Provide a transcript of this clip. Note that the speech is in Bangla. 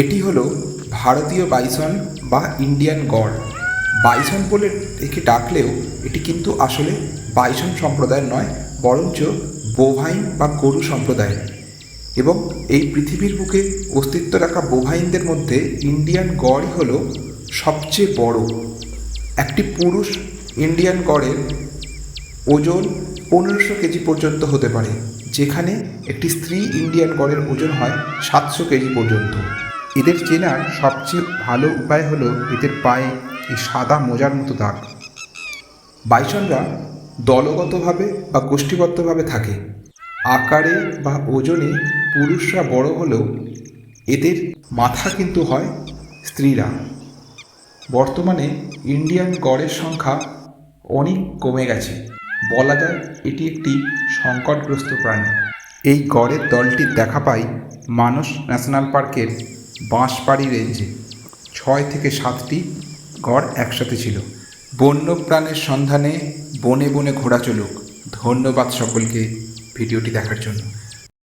এটি হলো ভারতীয় বাইসন বা ইন্ডিয়ান গড়। বাইসন বলে একে ডাকলেও এটি কিন্তু আসলে বাইসন সম্প্রদায়ের নয়, বরঞ্চ বোভাইন বা গরু সম্প্রদায়ের। এবং এই পৃথিবীর বুকে অস্তিত্ব রাখা বোভাইনদের মধ্যে ইন্ডিয়ান গড়ই হল সবচেয়ে বড়। একটি পুরুষ ইন্ডিয়ান গড়ের ওজন পনেরোশো কেজি পর্যন্ত হতে পারে, যেখানে একটি স্ত্রী ইন্ডিয়ান গড়ের ওজন হয় সাতশো কেজি পর্যন্ত। এদের চেনার সবচেয়ে ভালো উপায় হলো এদের পায়ে এই সাদা মোজার মতো দাগ। বাইসনরা দলগতভাবে বা গোষ্ঠীবদ্ধভাবে থাকে। আকারে বা ওজনে পুরুষরা বড় হলেও এদের মাথা কিন্তু হয় স্ত্রীরা। বর্তমানে ইন্ডিয়ান গড়ের সংখ্যা অনেক কমে গেছে। বলা যায় এটি একটি সংকটগ্রস্ত প্রাণী। এই গড়ের দলটির দেখা পাই মানস ন্যাশনাল পার্কের বাঁশবাড়ি রেঞ্জে ছয় থেকে সাতটি গড় একসাথে ছিল। বন্যপ্রাণের সন্ধানে বনে বনে ঘোরা চলুক। ধন্যবাদ সকলকে ভিডিওটি দেখার জন্য।